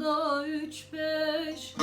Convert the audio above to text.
da üç beş.